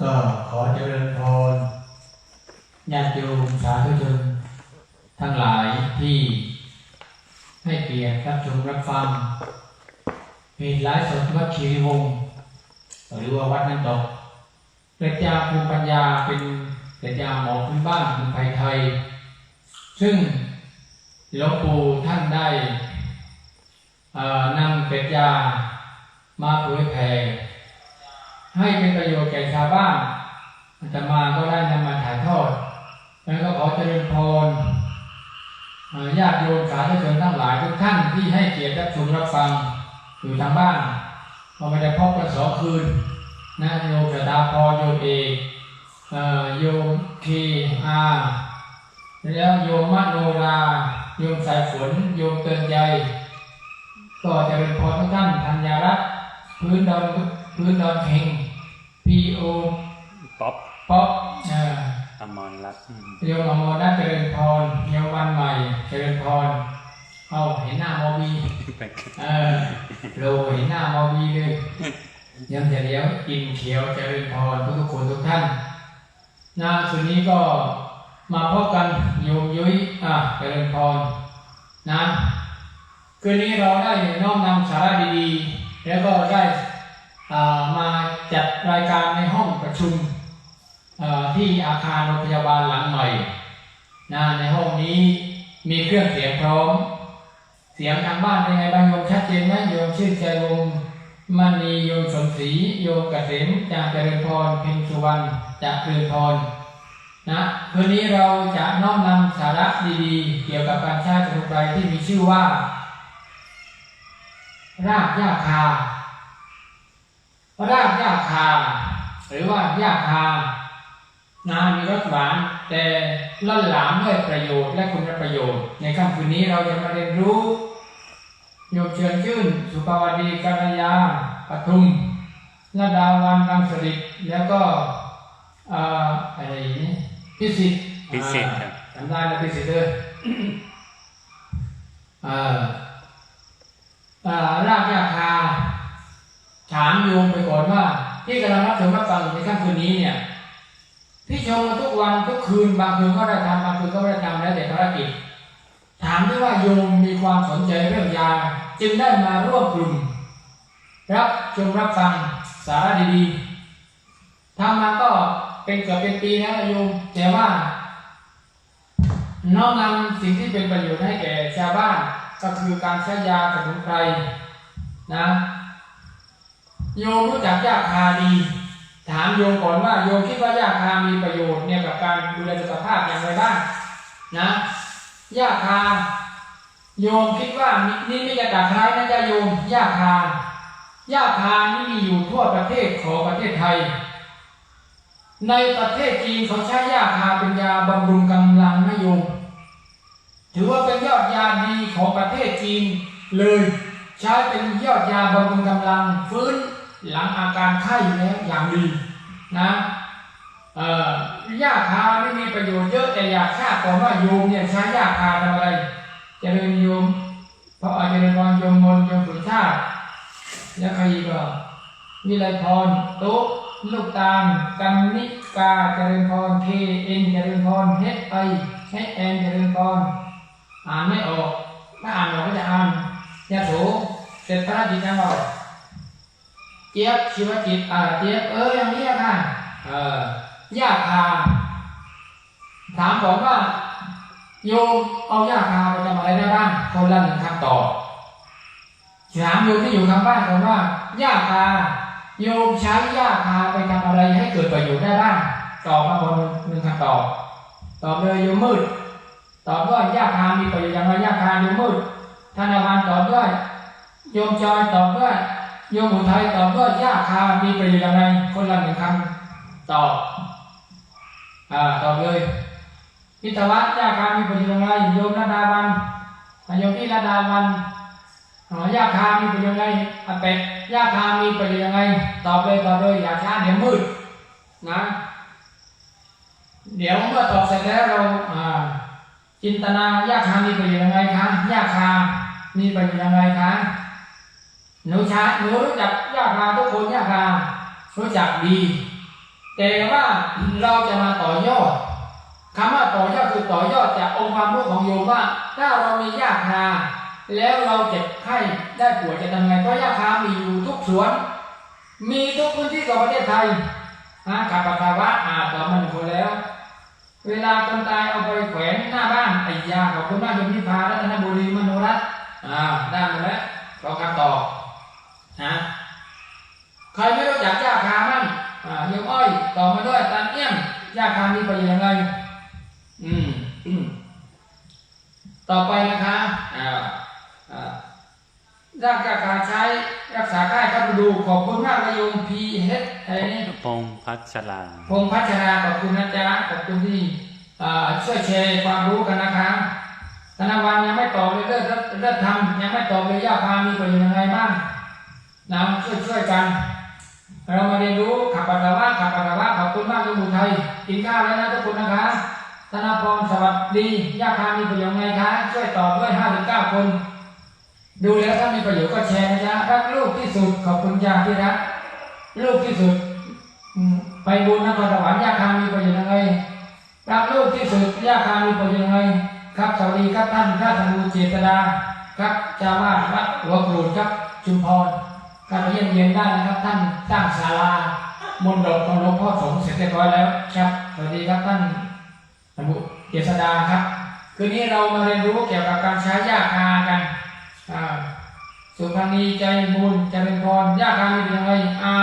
ก็ขอเจริญพรญาติโยมสาธุชนทั้งหลายที่ให้เกียรติรับชมรับฟังเพจไลฟ์สดวัดคีรีวงศ์หรือว่าวัดน้ำตกปรัชญาภูมิปัญญาเป็นปรัชญาหมอพื้นบ้านเป็นไทยไทย ซึ่งหลวงปู่ท่านได้เอ่อนำปรัชญา มาเผยแผ่ให้เป็นประโยชน์แก่ชาวบ้านอาตมาก็ได้นำมาถ่ายทอดแล้วก็ขอเจริญพรญาติโยมสาธุชนทั้งหลายทุกท่านที่ให้เกียรติรับชมรับฟังอยู่ทางบ้านเราไม่ได้พบกันสองคืนนะโยมสดาพรโยมเอกโยมคีอาแล้วโยมมโนราโยมสายฝนโยมเตือนใจ ก็จะเจริญพรทุกท่านธัญญารัตน์ พื้นดอนพื้นดอนเฮงพีโอป๊อปป๊อปเอ่ออมรรัตน์อืมโยมอมรนัทเจริญพรเยาววันใหม่ เจริญพรเอาเห็นหน้ามอวีไปกันเออโลเห็นหน้ามอวีเลยยังแต่เดียวกินเขียวเจริญพรทุกทุกๆคนทุกท่านนะคืนนี้ก็มาพบกันโยมยุ้ยอะเจริญพรนะคืนนี้เราได้น้อมนำสาระดีๆ แล้วก็ได้มาจัดรายการในห้องประชุมที่อาคารโรงพยาบาลหลังใหม่นะในห้องนี้มีเครื่องเสียงพร้อม เสียงทางบ้านเป็นไงบ้างโยมชัดเจนไหมโยมชื่นใจวงมณีโยมสมศรีโยมเกษมจากเจริญพรเพ็ญสุวรรณจากเจริญพรนะคืนนี้เราจะน้อมนำสาระดีๆ เกี่ยวกับการใช้สมุนไพรที่มีชื่อว่า รากหญ้าคารากหญ้าคา หรือว่าหญ้าคา นามีรสหวาน แต่ล่นหลามด้วยประโยชน์และคุณประโยชน์ ในค่ำคืนนี้เราจะมาเรียนรู้โยมเชิญชื่น สุภาวดีกัลยาปทุมนาดาวันรังสริตแล้วก็เอ่ออะไรนี่พิสิทธิ์พิเศษครับจำได้นะพิสิทธิ์เลยเอ่อเอ่อ รากยาคา ถามโยมไปก่อนว่า ที่กำลังรับชมรับฟังอยู่ในค่ำคืนนี้เนี่ยที่ชมทุกวันทุกคืนบางคืนก็ได้ทำบางคืนก็ไม่ได้ทำแล้วแต่ภารกิจ ถามด้วยว่าโยมมีความสนใจเรื่องยา จึงได้มาร่วมกลุ่มรับชมรับฟังสาระดีๆทำมาก็เป็นเกือบเป็นปีแล้วโยมแต่ว่าน้อมนำสิ่งที่เป็นประโยชน์ให้แก่ชาวบ้าน ก็คือการใช้ยาสมุนไพรนะโยมรู้จักยาคาดี ถามโยมก่อนว่าโยมคิดว่ายาคามีประโยชน์เนี่ยกับการดูแลสุขภาพอย่างไรบ้างนะยาคา โยมคิดว่านี่นี่ไม่จะตาคล้ายนะจ๊ะโยมยาคายาคานี่มีอยู่ทั่วประเทศของประเทศไทย ในประเทศจีนเขาใช้ยาคาเป็นยาบำรุงกำลังนะโยม ถือว่าเป็นยอดยาดีของประเทศจีน เลยใช้เป็นยอดยาบำรุงกำลังฟื้นหลังอาการไข้แล้วอย่างดีนะยาคาไม่มีประโยชน์เยอะแต่อยากทราบก่อนว่าโยมเนี่ยใช้ยาคาทำอะไรเจริญโยมเพราะอาจารย์พรโยมมนโยมสุชาติแล้วใครอีกอะวิไลพรโต๊ะลูกตาลกันนิกาเจริญพรเคเอ็นเจริญพรเฮดไอเฮดแอนเจริญพร อ่านไม่ออกถ้าอ่านออกก็จะอ่านยาโสเสร็จภารกิจแล้วเราเจี๊ยบชีวจิตอ่าเจี๊ยบเอออย่างนี้ค่ะเออยาคาถามผมว่า โยมเอายาคาไปทำอะไรได้บ้างคนละหนึ่งคำตอบถามโยมที่อยู่ทางบ้านผมว่ายาคาโยมใช้ยาคาไปทำอะไรให้เกิดประโยชน์ได้บ้างตอบมาคนหนึ่งคำตอบตอบเลยโยมมืด ตอบว่ายาคามีประโยชน์อย่างไรยาคาโยมมืดธนวันตอบด้วยโยมจอยตอบด้วยโยมอุทัยตอบด้วยยาคามีประโยชน์อย่างไรคนละหนึ่งคำตอบอ่าตอบเลยพิทวัตยาคามีประโยชน์อย่างไรโยมระดาวันโยมพี่ระดาวันยาคามีประโยชน์ย่างไรอเป็ดยาคามีประโยชน์ย่างไรตอบเลยตอบเลยอย่าช้าเดี๋ยวมืดนะ เดี๋ยวเมื่อตอบเสร็จแล้วเราอ่า จินตนายาคามีประโยชน์ยังไงคะยาคามีประโยชน์ยังไงคะหนูชาหนูรู้จักยาคาทุกคนยาคารู้จักดี แต่ว่าเราจะมาต่อยอดคำว่าต่อยอดคือต่อยอดจากองค์ความรู้ของโยมว่า ถ้าเรามียาคาแล้วเราเจ็บไข้ได้ป่วยจะทำไงเพราะยาคามีอยู่ทุกสวน มีทุกพื้นที่ของประเทศไทยนะขับปัสสาวะอาต่อมันคนแล้ว เวลาคนตายเอาไปแขวนหน้าบ้านไอ้ยาขอบคุณมากโยมพิพารัตนบุรีมโนรัตน์อ่าได้มาแล้วรอคำตอบนะใครไม่รู้จักยาคามั่งอ่าโยมอ้อยต่อมาด้วยตามเอี้ยมยาคามีประโยชน์ยังไงอืมอืมต่อไปนะคะอ่า ด้านการการใช้รักษาค่ายครับดูขอบคุณมากเลยโยมพีเฮดไอ้นี่พงพัชราพงษ์พัชราขอบคุณนะจ๊ะขอบคุณที่อ่าช่วยแชร์ความรู้กันนะคะธนวันยังไม่ตอบเลยเลิกเลิกทำยังไม่ตอบเลยยาพามีประโยชน์ยังไงบ้างนะช่วยช่วยกัน เรามาเรียนรู้ขับปัสสาวะขับปัสสาวะขอบคุณมากโยมบุไทยกินข้าวแล้วนะทุกคนนะคะธนพรสวัสดียาพามีประโยชน์ยังไงคะช่วยตอบด้วยห้าถึงเก้าคน ดูแล้วถ้ามีประโยชน์ก็แชร์นะจ๊ะรักลูกที่สุดขอบคุณจ้าที่รักลูกที่สุดไปบุญนครสวรรค์ยาคามีประโยชน์ยังไงรักลูกที่สุดยาคามีประโยชน์ยังไงครับสวัสดีครับท่านพระธนูเจตดาครับเจ้าวาดวัดหัวกรูดครับชุมพรครับไปเยี่ยมเยียนได้นะครับ ท่านสร้างศาลามนดบของหลวงพ่อสงฆ์เสร็จเรียบร้อยแล้วครับสวัสดีครับท่านธนูเจษดาครับคืนนี้เรามาเรียนรู้เกี่ยวกับการใช้ยาคากัน สุพรรณีใจบุญเจริญพรยาคามีเป็นยังไง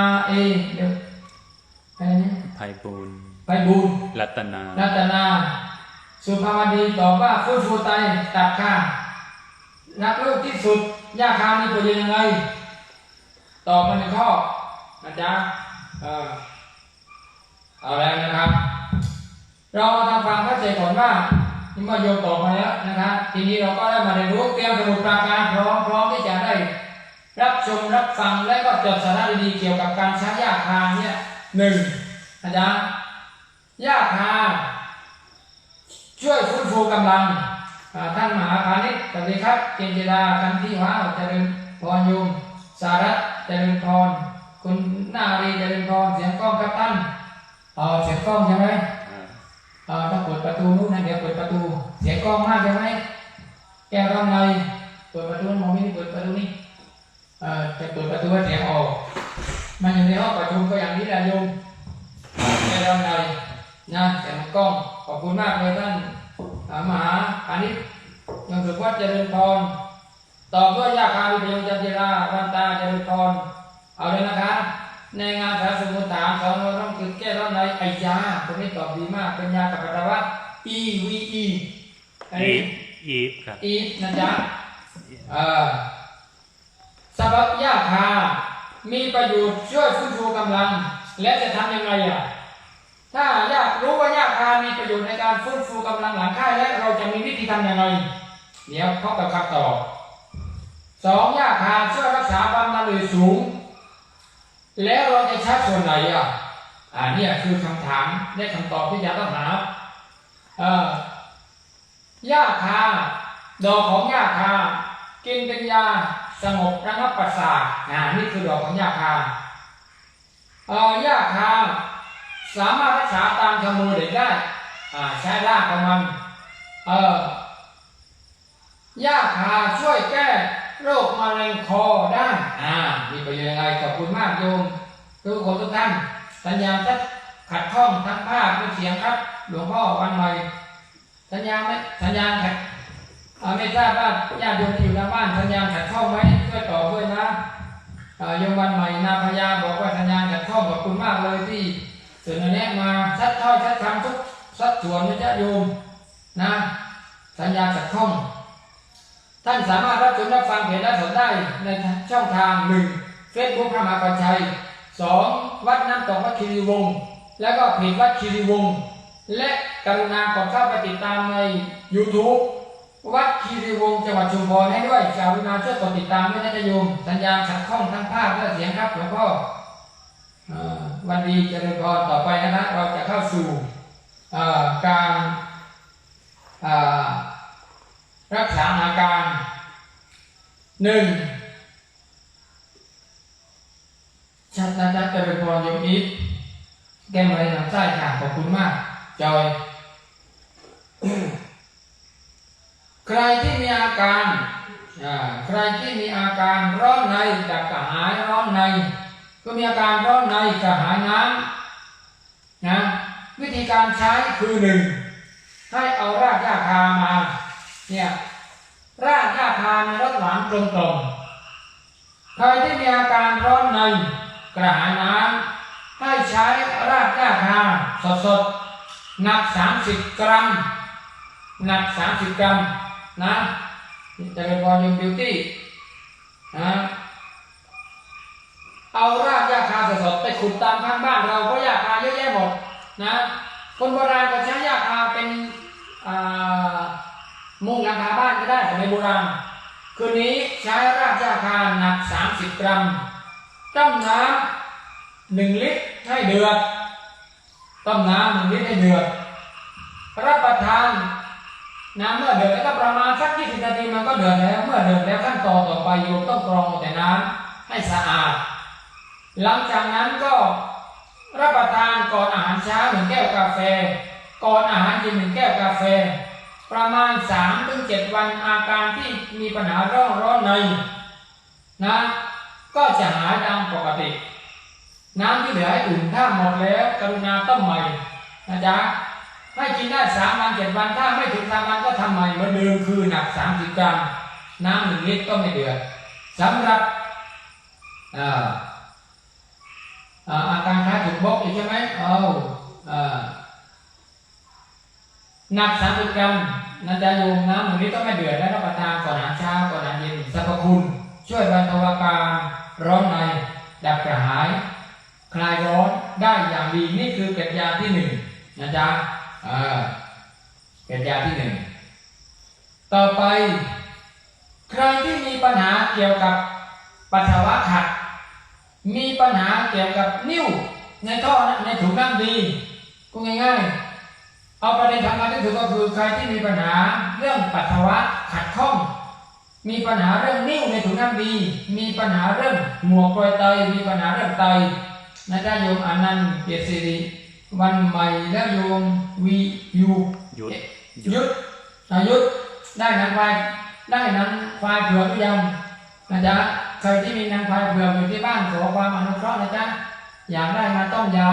R A เดี๋ยวอะไรเนี่ยไพบูลย์ไปบุญรัตนา รัตนา สุภาวดีตอบว่าฟื้นฟูไตตัดค่ารักลูกที่สุดยาคามีประโยชน์ยังไงตอบมาหนึ่งข้อนะจ๊ะเออเอาแล้วนะครับ เรามาทำความเข้าใจก่อนว่า นี่มาโยมตอบมาแล้วนะครับ ทีนี้เราก็ได้มาเรียนรู้เตรียมสมุดปราการพร้อมพร้อมที่จะได้ รับชมรับฟังและก็จดสาระดีๆเกี่ยวกับการใช้ยาคาเนี่ยหนึ่งอาจารย์ยาคาช่วยฟื้นฟูกำลังท่านมหาพาณิชย์สวัสดีครับเจนจิราคันที่ว้าวเจริญพรโยมสาระเจริญพรคุณนารีเจริญพรเสียงกล้องครับท่านเออเสียงกล้องใช่ไหม เออต้องเปิดประตูนู้นนะเดี๋ยวเปิดประตู เสียงกล้องมากใช่ไหมแก้ร้องในเปิดประตูมองไม่ได้เปิดประตูนี่เออจะเปิดประตูให้เสียงออก มันอยู่ในห้องประชุมก็อย่างนี้แหละโยมแก้ร้องในนะเสียงกล้องขอบคุณมากเลยท่านอ่ามหาอานิชยังสุขวัดเจริญพรตอบด้วยยาคาวิทยงจันจิราวันตาเจริญพรเอาเลยนะคะ ในงานสารสมุทฐานสองเราต้องคือแก้ร้อนในไอยาคนนี้ตอบดีมาก เป็นยากับปัสสาวะ E V E ไออีฟอีฟครับอีนะจ๊ะเอ่อสำหรับยาคา มีประโยชน์ช่วยฟื้นฟูกำลัง และจะทำยังไงอะถ้าอยากรู้ว่ายาคามีประโยชน์ในการฟื้นฟูกำลังหลังค่ายและเราจะมีวิธีทำยังไงเดี๋ยวพบกับคำตอบสองยาคาช่วยรักษาความดันโลหิตสูง แล้วเราจะใช้ส่วนไหนอะอ่าเนี่ยคือคำถามและคำตอบที่จะต้องหาเอ่อยาคาดอกของยาคา กินเป็นยาสงบระงับประสาทอ่านี่คือดอกของยาคาเอ่อยาคาสามารถรักษาตามขโมยเด็กได้อ่าใช้รากของมันเอ่อยาคาช่วยแก้ โรคมะเร็งคอได้อ่ามีประโยชน์ยังไงขอบคุณมากโยมทุกคนทุกท่าน สัญญาณทัดขัดข้องทั้งภาพและเสียงครับ หลวงพ่อวันใหม่สัญญาณไหมสัญญาณขัดไม่ทราบว่าญาติโยมที่อยู่ทางบ้านสัญญาณขัดข้องไหมช่วยตอด้วยนะโยมวันใหม่นาพยาบอกว่าสัญญาณขัดข้องขอบคุณมากเลยที่เสนอแนะมาชัดถ้อยชัดคำทุกสัดส่วนนะจ๊ะโยมนะสัญญาณขัดข้อง ท่านสามารถรับชมรับฟังเพจและสดได้ในช่องทางหนึ่งเฟซบุ๊กพระมหาปัญชัยสองวัดน้ำตกวัดคีรีวงศ์แล้วก็เพจวัดคีรีวงศ์และกรุณากดเข้าไปติดตามใน YouTube วัดคีรีวงศ์จังหวัดชุมพรให้ด้วยกรุณาช่วยกดติดตามด้วยนะโยมสัญญาณขัดข้องทั้งภาพและเสียงครับหลวงพ่อวันดีเจริญพรต่อไปนะฮะเราจะเข้าสู่การอ่า รักษาอาการหนึ่งชัดนะจ๊ะจะเป็นพรยมอีทแก้มอะไรหนังไส้ค่ะขอบคุณมาก จอย ใครที่มีอาการใครที่มีอาการร้อนในจากกระหายร้อนใน ก็มีอาการร้อนในกระหายน้ำนะวิธีการใช้คือหนึ่งให้เอารากหญ้าคามา เนี่ยรากหญ้าคาในรสหวานกลมกลมๆใครที่มีอาการร้อนในกระหายน้ำให้ใช้รากหญ้าคาสดๆ หนัก 30 กรัม หนัก 30 กรัมนะเจริญพรยมบิวตี้นะเอารากหญ้าคาสดๆไปขุดตามข้างบ้านเราเพราะหญ้าคาเยอะแยะหมดนะคนโบราณก็ใช้หญ้าคาเป็นอ่า บ้านโบราณ คืนนี้ใช้รากหญ้าคาหนัก 30 กรัม ต้มน้ำหนึ่งลิตรให้เดือด ต้มน้ำหนึ่งลิตรให้เดือด รับประทานน้ำเมื่อเดือดแล้วก็ประมาณสัก 20 นาทีมันก็เดือดแล้ว เมื่อเดือดแล้วขั้นตอนต่อไปโยมต้องกรองแต่น้ำให้สะอาด หลังจากนั้นก็รับประทานก่อนอาหารเช้าหนึ่งแก้วกาแฟ ก่อนอาหารเย็นหนึ่งแก้วกาแฟ ประมาณ3ถึง7วันอาการที่มีปัญหาร้อนร้อนในนะก็จะหายตามปกติ น้ำที่เหลือให้อุ่นถ้าหมดแล้วกรุณาต้มใหม่นะจ๊ะให้กินได้สามวันเจ็ดวันถ้าไม่ถึงสามวันก็ทำใหม่เหมือนเดิมคือหนักสามสิบกรัมน้ำหนึ่งลิตรก็ไม่เดือดสำหรับอ่าอ่าอาการคล้ายถูกบล็อกอยู่ใช่ไหมเอาอ่าหนักสามสิบกรัม นะจ๊ะโยมน้ำหนึ่งลิตรต้องไม่เดือดและรับประทานก่อนอาหารเช้าก่อนอาหารเย็นสรรพคุณ ช่วยบรรเทาอาการร้อนในดับกระหาย คลายร้อนได้อย่างดีนี่คือเกล็ดยาที่หนึ่งนะจ๊ะอ่าเกล็ดยาที่หนึ่งต่อไป ใครที่มีปัญหาเกี่ยวกับปัสสาวะขัด มีปัญหาเกี่ยวกับนิ้วในท่อในถุงน้ำดีก็ง่ายๆ เอาประเด็นสำคัญที่สุดก็คือใครที่มีปัญหาเรื่องปัสสาวะขัดข้อง มีปัญหาเรื่องนิ้วในถุงน้ำดี มีปัญหาเรื่องหมวกกรอยไตมีปัญหาเรื่องไตนะจ๊ะโยมอนันต์เกียรติสิริวันใหม่และโยมวียูยุดยุดอายุดได้นางควายได้นางควายเผือกหรือยังนะจ๊ะใครที่มีนางควายเผือกอยู่ที่บ้านขอความอนุเคราะห์นะจ๊ะอยากได้มาต้มยา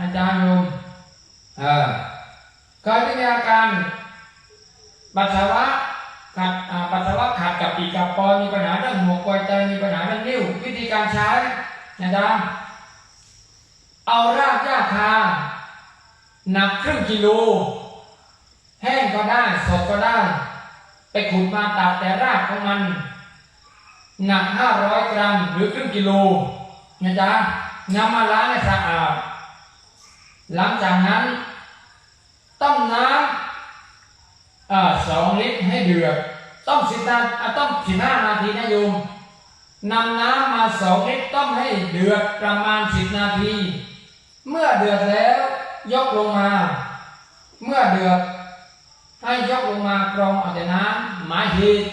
นะจ๊ะโยมเออ ใครที่มีอาการปัสสาวะขัดปัสสาวะขัดกับปีกกับปอนมีปัญหาเรื่องหมวกกอยไตมีปัญหาเรื่องนิ้ว วิธีการใช้นะจ๊ะเอารากหญ้าคาหนักครึ่งกิโลแห้งก็ได้สดก็ได้ ไปขุดมาตัดแต่รากของมัน หนัก 500 กรัมหรือครึ่งกิโลนะจ๊ะนำมาล้างให้สะอาดหลังจากนั้น ต้มน้ำสองลิตรให้เดือด ต้มสิบนาต้มสิบห้านาทีนะโยมนำน้ำมาสองลิตรต้มให้เดือดประมาณสิบนาที เมื่อเดือดแล้วยกลงมา เมื่อเดือดให้ยกลงมากรองเอาแต่น้ำหมายเหตุ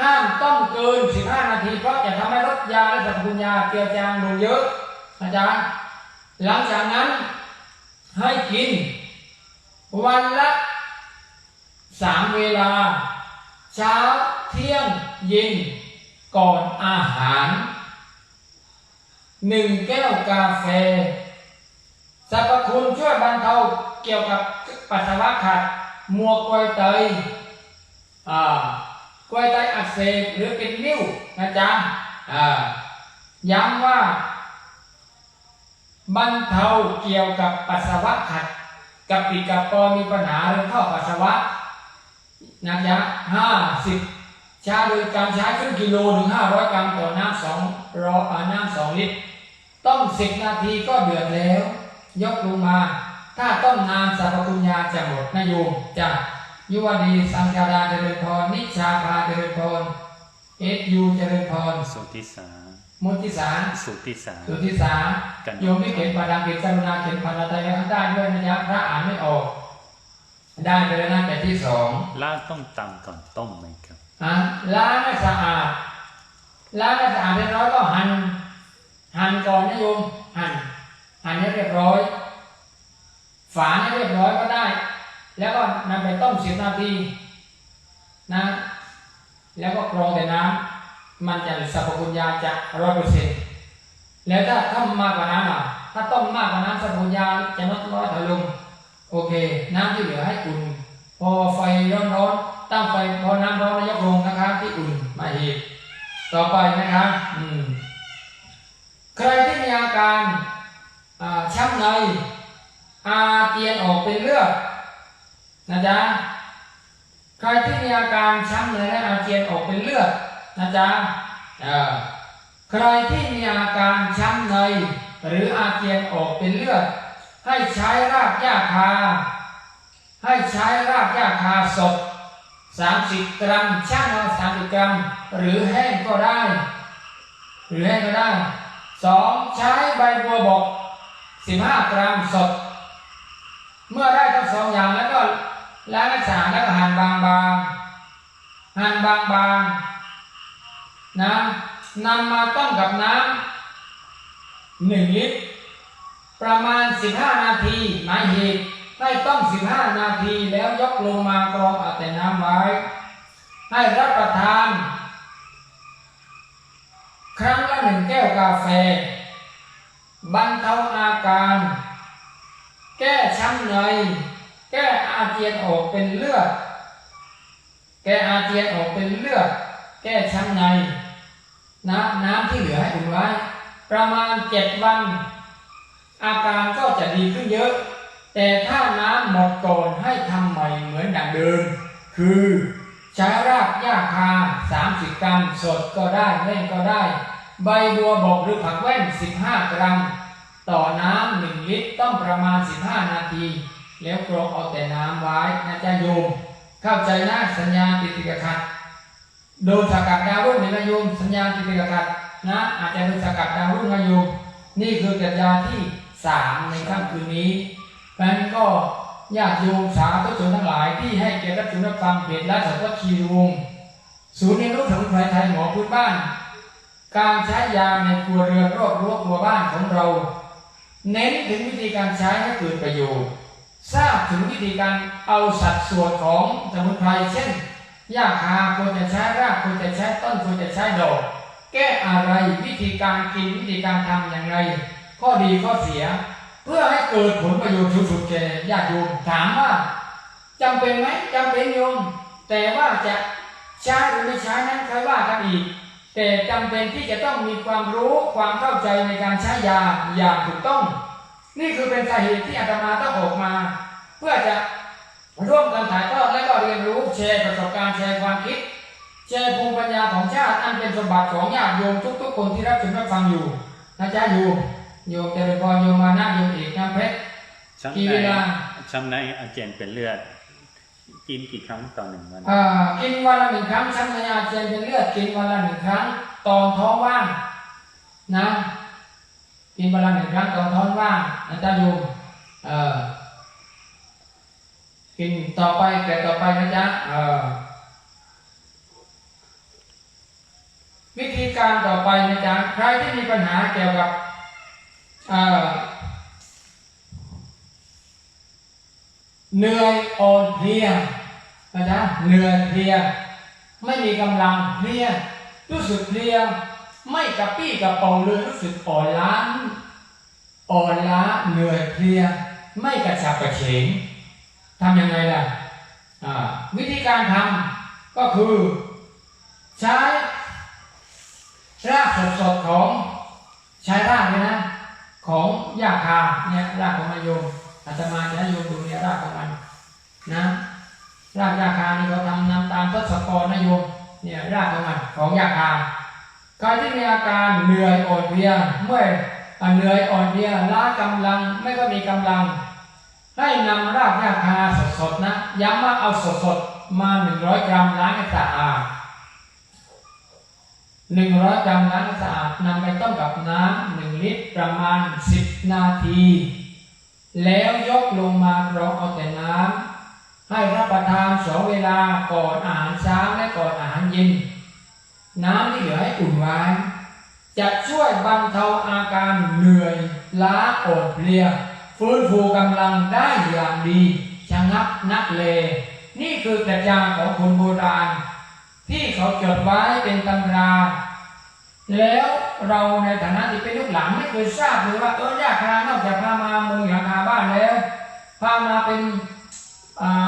ห้ามต้มเกิน 15 นาที เพราะจะทำให้รสยาและสรรพคุณยาเกลือจางลงเยอะอาจารย์หลังจากนั้นให้กิน วันละสามเวลา เช้าเที่ยงเย็นก่อนอาหารหนึ่งแก้วกาแฟสรรพคุณช่วยบรรเทาเกี่ยวกับปัสสาวะขัดมัวกวยไตอ่ากวยไตอักเสบหรือเป็นนิ่วนะจ๊ะอ่าย้ำว่าบรรเทาเกี่ยวกับปัสสาวะขัด กับปีกับปอมีปัญหาเรื่องท่อปัสสาวะนะจ๊ะห้าสิบชาโดยการใช้ครึ่งกิโลถึงห้าร้อยกรัมต่อน้ำสองรออาน้ำสองลิตร ต้มสิบนาทีก็เดือดแล้ว ยกลงมา ถ้าต้มนานสรรพคุณยาจะหมดนะโยมจะยุวดีสังกาดาเจริญพรนิชาภาเจริญพรเอสยูเจริญพรสุทธิสา มุทิสารสุทธิสาสุทธิสารกันโยมที่เขียนปาดังเขียนกรุณาเขียนภาษาไทยไว้ข้างใต้ด้วยนะจ๊ะพระอ่านไม่ออก ได้ไปแล้วนะแต่ที่สองลากต้องตำก่อนต้มไหมครับอะล้างให้สะอาดล้างให้สะอาดเรียบร้อยก็หั่นหั่นก่อนนะโยมหั่นหั่นอันนี้เรียบร้อย ฝาเนี่ยเรียบร้อยก็ได้ แล้วก็นำไปต้มสิบนาทีนะ แล้วก็กรองแต่น้ำ มันจะสรรพคุณยาจะร้อยเปอร์เซ็นต์แล้วถ้าถ้ามากกว่านั้นอะ ถ้าต้มมากกว่านั้นสรรพคุณยาจะลดน้อยถอยลง โอเค น้ำที่เหลือให้อุ่น พอไฟร้อนๆตั้งไฟพอน้ำร้อนแล้วยกลงนะคะที่อุ่นมาอีกต่อไปนะคะอืมใครที่มีอาการช้ำในอาเจียนออกเป็นเลือดนะจ๊ะใครที่มีอาการช้ำในและอาเจียนออกเป็นเลือด นะจ๊ะใครที่มีอาการช้ำใน หรืออาเจียนออกเป็นเลือด ให้ใช้รากหญ้าคา ให้ใช้รากหญ้าคาสด30 กรัมช่างเอา30 กรัม หรือแห้งก็ได้ หรือแห้งก็ได้สองใช้ใบบัวบก 15 กรัมสด เมื่อได้ทั้งสองอย่างแล้วก็ล้างให้สาแล้วก็หั่นบางๆหั่นบางๆ นะนำมาต้มกับน้ำหนึ่งลิตรประมาณ 15 นาทีหมายเหตุให้ต้ม15 นาทีแล้วยกลงมากรองเอาแต่น้ำไว้ ให้รับประทาน ครั้งละหนึ่งแก้วกาแฟ บรรเทาอาการ แก้ช้ำใน แก้อาเจียนออกเป็นเลือด แก้อาเจียนออกเป็นเลือด แก้ช้ำใน น้ำน้ำที่เหลือให้อุ่นไว้ ประมาณเจ็ดวัน อาการก็จะดีขึ้นเยอะ แต่ถ้าน้ำหมดก่อนให้ทำใหม่เหมือนดังเดิม คือใช้รากหญ้าคา30กรัมสดก็ได้แห้งก็ได้ ใบบัวบกหรือผักแว่น15กรัม ต่อน้ำ1ลิตรต้องประมาณ15นาที แล้วกรองเอาแต่น้ำไว้นะจ๊ะโยม เข้าใจนะสัญญาณติดติดขัด โดนสกัดดาวรุ่งเห็นไหมโยมสัญญาณติติดขัดนะอาจจะโดนสกัดดาวรุ่งนะโยมนี่คือกัญญาที่สามในค่ำคืนนี้เพราะฉะนั้นก็ญาติโยมสาธุชนทั้งหลายที่ให้เกียรติรับชมรับฟังเพจและสัตว์คีรวงศูนย์เรียนรู้สมุนไพรไทยหมอพื้นบ้าน การใช้ยาในครัวเรือนรอบรั้วครัวบ้านของเรา เน้นถึงวิธีการใช้ให้เกิดประโยชน์ทราบถึงวิธีการเอาสัดส่วนของสมุนไพรเช่น หญ้าคาควรจะใช้รากควรจะใช้ต้นควรจะใช้ดอก แก้อะไรวิธีการกินวิธีการทำอย่างไร ข้อดีข้อเสีย เพื่อให้เกิดผลประโยชน์สุดๆแก่ญาติโยมถามว่าจำเป็นไหมจำเป็นโยมแต่ว่าจะใช้หรือไม่ใช้นั้นค่อยว่ากันอีก แต่จำเป็นที่จะต้องมีความรู้ความเข้าใจในการใช้ยาอย่างถูกต้อง นี่คือเป็นสาเหตุที่อาตมาต้องออกมา เพื่อจะ ร่วมกันถ่ายทอดและก็เรียนรู้แชร์ประสบการณ์แชร์ความคิด แชร์ภูมิปัญญาของชาติอันเป็นสมบัติของญาติโยมทุกๆคนที่รับชมรับฟังอยู่นะจ๊ะโยมโยมเจริญพรโยมมานะโยมเอกน้ำเพชรช้ำกี่ในเวลาช้ำในอาเจียนเป็นเลือด กินกี่ครั้งต่อหนึ่งวันอ่ากินวันละหนึ่งครั้งช้ำในอาเจียนเป็นเลือดกินวันละหนึ่งครั้งตอนท้องว่างนะกินวันละหนึ่งครั้งตอนท้องว่างนะจ๊ะโยมเออ กินต่อไปแก่ต่อไปนะจ๊ะวิธีการต่อไปนะจ๊ะใครที่มีปัญหาเกี่ยวกับเอ่อเหนื่อยอ่อนเพลียนะจ๊ะเหนื่อยเพลีย ไม่มีกำลังเพลีย รู้สึกเพลีย ไม่กระปี้กระเป๋าเลยรู้สึกอ่อนล้าอ่อนล้าเหนื่อยเพลีย ไม่กระฉับกระเฉง ทำยังไงล่ะวิธีการทำก็คือ ใช้รากสดๆของใช้รากเลยนะ ของยาคาเนี่ยรากของมะยมอาตมาจะให้โยมดูเนี่ยรากของมันนะรากยาคานี่เขาทำนำตามทศกรนะโยมเนี่ยรากของมันของยาคาใครที่มีอาการเหนื่อยอ่อนเพลียเมื่อเหนื่อยอ่อนเพลียล้ากำลังไม่ก็มีกำลัง ให้นำรากยาคาสดๆนะย้ำว่าเอาสดๆมา100กรัมล้างให้สะอาด100กรัมล้างให้สะอาดนำไปต้มกับน้ำ1ลิตรประมาณ10นาที แล้วยกลงมากรองเอาแต่น้ำให้รับประทานสองเวลาก่อนอาหารเช้าและก่อนอาหารเย็น น้ำที่เหลือให้อุ่นไว้ จะช่วยบรรเทาอาการเหนื่อยล้าอ่อนเพลีย ฟื้นฟูกำลังได้อย่างดีชะงักนักเล นี่คือปรัชญาของคนโบราณ ที่เขาจดไว้เป็นตำรา แล้วเราในฐานะที่เป็นลูกหลานไม่เคยทราบเลยว่าเออยาคานอกจากพามามุงหลังคาบ้านแล้วพามาเป็น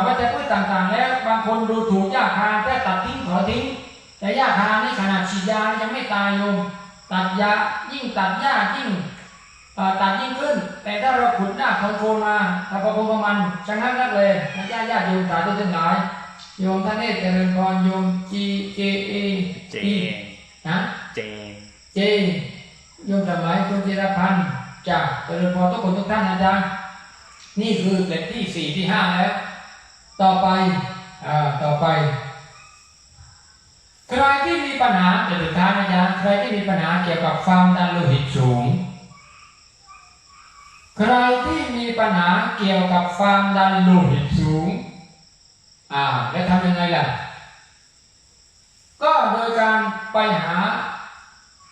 วัชพืชต่างๆ แล้วบางคนดูถูกยาคาแค่ตัดทิ้งขอทิ้ง แต่ยาคานี่ขนาดฉีดยายังไม่ตายโยมตัดยายิ่งตัดยายิ่ง ตัดยิ่งขึ้น แต่ถ้าเราขุดหน้าคอนโทรลมาถ้าประพงประมันชะงักนักเลยนะญาติญาติโยมสาธุทั้งหลายโยมท่านเนตรเจริญพรโยม G J A เจ E นนะเจนเจนโยมสมัยคุณจิรพันธ์จากเจริญพรทุกคนทุกท่านนะจ๊ะนี่คือเกล็ดที่สี่ที่ห้าแล้ว ต่อไปอ่าต่อไปใครที่มีปัญหาเดี๋ยวสุดท้ายนะจ๊ะใครที่มีปัญหาเกี่ยวกับความดันโลหิตสูง ใครที่มีปัญหาเกี่ยวกับความดันโลหิตสูง อ่า แล้วทำยังไงล่ะ ก็โดยการไปหา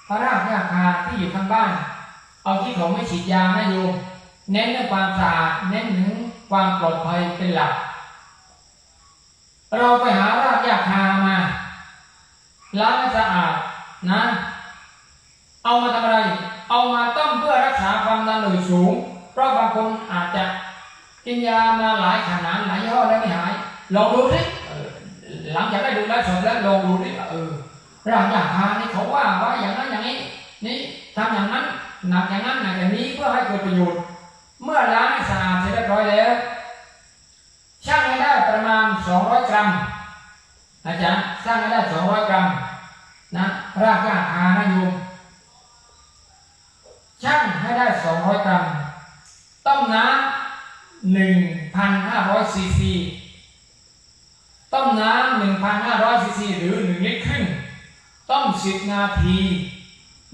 พระรากยาคาที่อยู่ข้างบ้าน เอาที่เขาไม่ฉีดยานะโยมเน้นเรื่องความสะอาด เน้นถึงความปลอดภัยเป็นหลัก เราไปหารากยาคามา ล้างให้สะอาดนะ เอามาทำอะไร เอามาต้มเพื่อรักษาความดันโลหิตสูง เพราะบางคนอาจจะกินยามาหลายขนาดหลายยี่ห้อแล้วไม่หาย ลองดูสิหลังจากได้ดูแลวสดแล้วลองดูสิเออร่างยาคานี่เขาว่าว่าอย่างนั้นอย่างนี้ นี่ทำอย่างนั้นหนักอย่างนั้นหนักอย่างนี้เพื่อให้เกิดประโยชน์ เมื่อล้างให้สะอาดเสร็จเรียบร้อยแล้วช่างให้ได้ประมาณ 200 กรัมอาจารย์สร้างให้ได้ 200 กรัมนะรากหญ้าคานะโยม ช่างให้ได้ 200 กรัม ต้มน้ำ1,500ซีซี ต้มน้ำ1,500ซีซีหรือ 1 ลิตรครึ่ง ต้ม 10 นาที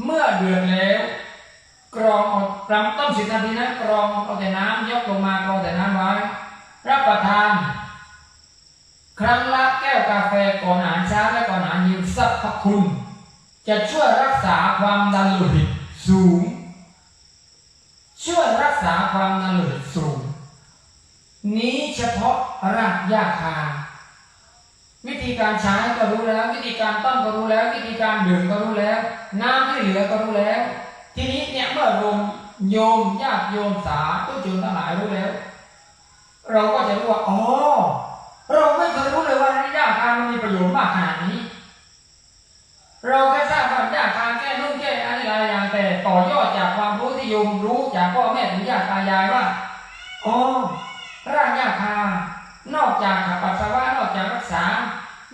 เมื่อเดือดแล้ว กรองเอกรัมต้ม 10 นาทีนะกรองเอาแต่น้ำยกลงมากรองแต่น้ำไว้ รับประทาน ครั้งละแก้วกาแฟก่อนอาหารเช้าและก่อนอาหารเย็นสรรพคุณจะช่วยรักษาความดันโลหิตสูง ช่วยรักษาความดันโลหิตสูง นี้เฉพาะรากหญ้าคา วิธีการใช้ก็รู้แล้ว วิธีการต้มก็รู้แล้ว วิธีการดื่มก็รู้แล้ว น้ำที่เหลือก็รู้แล้ว ทีนี้เนี่ยเมื่อรวมโยมญาติโยมสาธุชนทั้งหลายรู้แล้ว เราก็จะรู้ว่าอ๋อเราไม่เคยรู้เลยว่าหญ้าคามันมีประโยชน์มากขนาดนี้ เราแค่ทราบว่าหญ้าคาแต่อยอดจากความรู้ที่โยมรู้จากพ่อแม่ปู่ย่าตายายว่าอ๋อร่างหญ้าคานอกจากขับปัสสาวะนอกจากรักษา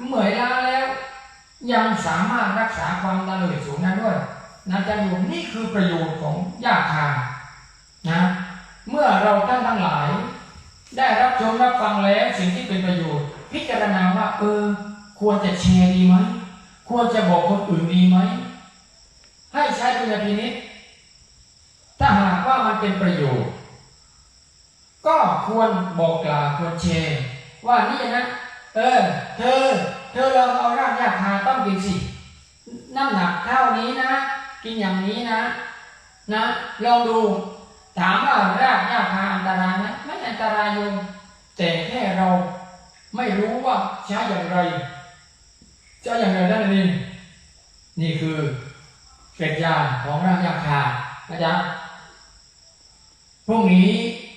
เหมื่อยล้าแล้ว ยังสามารถรักษาความดันโลหิตสูงได้ด้วยนะจ๊ะโยมนี่คือประโยชน์ของหญ้าคานะเมื่อเราท่านทั้งหลาย ได้รับชมรับฟังแล้วสิ่งที่เป็นประโยชน์ พิจารณาว่าเออ ควรจะแชร์ดีไหมควรจะบอกคนอื่นดีไหม ให้ใช้ดุลพินิษถ้าหากว่ามันเป็นประโยชน์ ก็ควรบอกกล่าวควรแชร์ว่านี่นะเออเธอ เธอลองเอารากหญ้าคาต้องกินสิน้ำหนักเท่านี้นะ กินอย่างนี้นะ นะลองดูถามว่ารากหญ้าคาอันตรายไหมไม่อันตรายโยมแต่แค่เราไม่รู้ว่าใช้อย่างไรใช้อย่างไรนั่นเองนี่คือ เกร็ดยาของรากหญ้าคานะจ๊ะพรุ่งนี้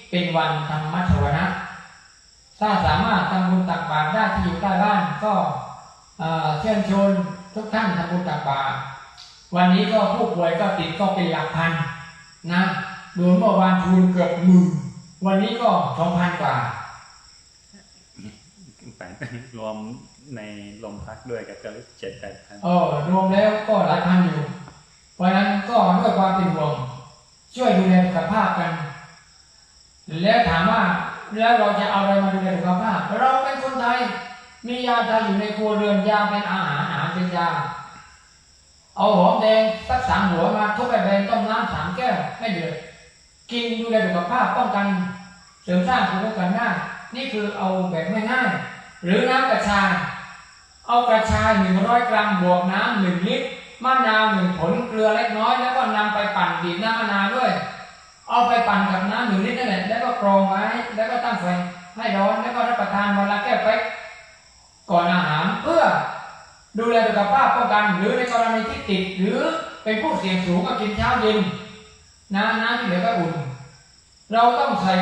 เป็นวันธรรมชวนะ ถ้าสามารถทำบุญตักบาตรได้ที่อยู่ใกล้บ้านก็เอ่อเชิญชวนทุกท่านทำบุญตักบาตรวันนี้ก็ผู้ป่วยก็ติดก็เป็นหลักพันนะโดยเมื่อวานทูลเกือบหมื่นวันนี้ก็สองพันกว่าแปดรวมในลมพักด้วยก็เจ็ดแปดพันเออรวมแล้วก็หลายพันอยู่ เพราะนั้นก็ด้วยความเป็นห่วงช่วยดูแลสุขภาพกัน แล้วถามว่าแล้วเราจะเอาอะไรมาดูแลสุขภาพ เราเป็นคนไทยมียาไทยอยู่ในครัวเรือนยาเป็นอาหารอาหารเป็นยา เอาหอมแดงสักสามหัวมาทุบไปแบนต้มน้ำสามแก้วให้เดือดกินดูแลสุขภาพป้องกันเสริมสร้างภูมิคุ้มกันได้นี่คือเอาแบบง่ายๆหรือน้ำกระชายเอากระชาย100กรัมบวกน้ำหนึ่งลิตร มะนาวหนึ่งผลเกลือเล็กน้อย แล้วก็นำไปปั่นบีบน้ำมะนาวด้วย เอาไปปั่นกับน้ำหนึ่งลิตรนั่นแหละแล้วก็กรองไว้แล้วก็ตั้งไฟให้ร้อนแล้วก็รับประทานวันละแก้วเป๊กก่อนอาหารเพื่อดูแลสุขภาพป้องกันหรือในกรณีที่ติด หรือเป็นผู้เสี่ยงสูงก็กินเช้าเย็นน้ำน้ำที่เหลือก็อุ่น เราต้องใส่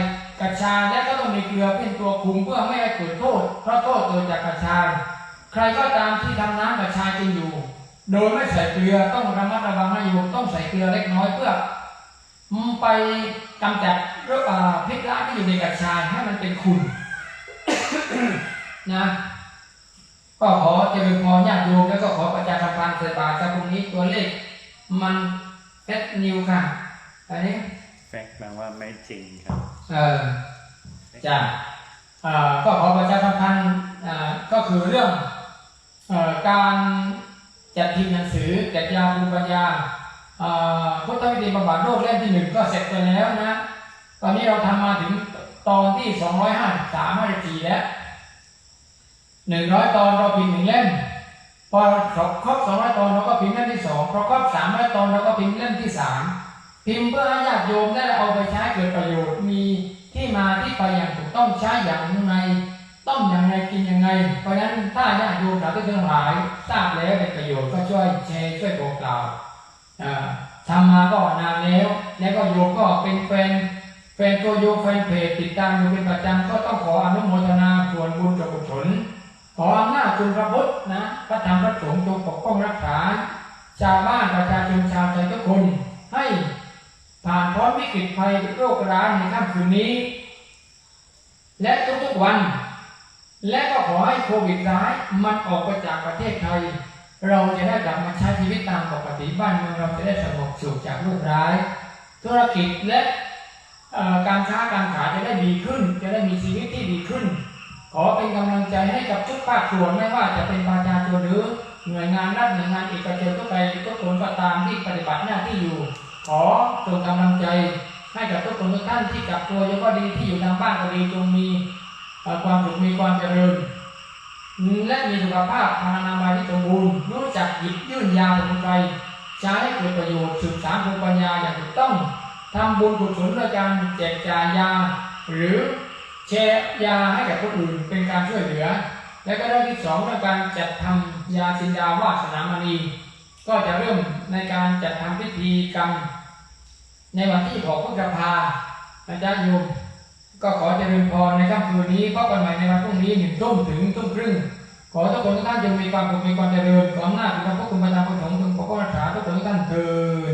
กระชายและก็ต้องมีเกลือเป็นตัวคุมเพื่อไม่ให้เกิดโทษ เพราะโทษเกิดจากกระชายใครก็ตามที่ทำน้ำกระชายกินอยู่ โดยไม่ใส่เกลือต้องระมัดระวังนะโยมต้องใส่เกลือเล็กน้อยเพื่อไปกำจัดโรคอ่าพิษร้ายที่อยู่ในกระชายให้มันเป็นขุ่นนะก็ขอเจริญพรญาติโยมแล้วก็ขอประชาสัมพันธ์ใส่บาตรจากตรงนี้ตัวเลขมันเฟซนิวค่ะอันนี้แฟกต์แปลว่าไม่จริงครับ เออจ้ะอ่าก็ขอประชาสัมพันธ์อ่าก็คือเรื่องเอ่อการ จัดพิมพ์หนังสือแจกยาภูมิปัญญาพุทธวิธีบำบัดโรคเล่มที่หนึ่งก็เสร็จไปแล้วนะ ตอนนี้เราทำมาถึงตอนที่สองร้อยห้าสามห้าสี่แล้วหนึ่งร้อยตอนเราพิมพ์หนึ่งเล่มพอครบสองร้อยตอนเราก็พิมพ์เล่มที่สองพอครบสามร้อยตอนเราก็พิมพ์เล่มที่สามพิมพ์เพื่อให้ญาติโยมได้เอาไปใช้เกิดประโยชน์มีที่มาที่ไปอย่างถูกต้องใช้อย่างไรต้องอย่างไร กินย่างไรเพราะฉะนั้นถ้าญาติโยมสาธุชนทั้งหลาย ทราบแล้วเป็นประโยชน์ก็ช่วยแชร์ช่วยบอกกล่าวทำมาก็นานแล้ว แล้วก็โยมก็เป็นแฟนแฟนตัวโยมแฟนเพจติดตามอยู่เป็นประจำก็ต้องขออนุโมทนาส่วนบุญกับกุศลขออำนาจคุณพระพุทธนะพระธรรมพระสงฆ์จงปกป้องรักษาชาวบ้านประชาชนชาวไทยทุกคนให้ผ่านพ้นวิกฤตภัยโรคร้ายในค่ำคืนนี้ และทุกๆวัน และก็ขอให้โควิดร้ายมันออกไปจากประเทศไทย เราจะได้กลับมาใช้ชีวิตตามปกติบ้านเมืองเราจะได้สงบสุขจากโรคร้าย ธุรกิจและการค้าการขายจะได้ดีขึ้น จะได้มีชีวิตที่ดีขึ้น ขอเป็นกำลังใจให้กับทุกภาคส่วนไม่ว่าจะเป็นประชาชนหรือหน่วยงานรัฐหน่วยงานเอกชนทุกใครทุกคนก็ตามที่ปฏิบัติหน้าที่อยู่ ขอส่งกำลังใจให้กับทุกคนทุกท่านที่กักตัวยังก็ดีที่อยู่ทางบ้านก็ดีจงมี ความสุขมีความเจริญ และมีสุขภาพทางนามัยที่สมบูรณ์รู้จักหยิบยื่นยาสมุนไพรใช้ให้เกิดประโยชน์สืบสานภูมิปัญญาอย่างถูกต้องทำบุญกุศลด้วยการแจกจ่ายยา หรือแชร์ยาให้กับคนอื่นเป็นการช่วยเหลือ และก็เรื่องที่สองเรื่องการจัดทำยาสินดาวาสนามณีก็จะเริ่มในการจัดทำพิธีกรรม ในวันที่6พฤษภาอาจารย์โยม ก็ขอเจริญพรในค่ำคืนนี้พบกันใหม่ในวันพรุ่งนี้หนึ่งทุ่มถึงทุ่มครึ่ง ขอทุกคนทุกท่านจงมีความสุขมีความเจริญความน่าถึงพระคุณประจำประสงค์งพระกรักษาทุกนทุกท่านเถิด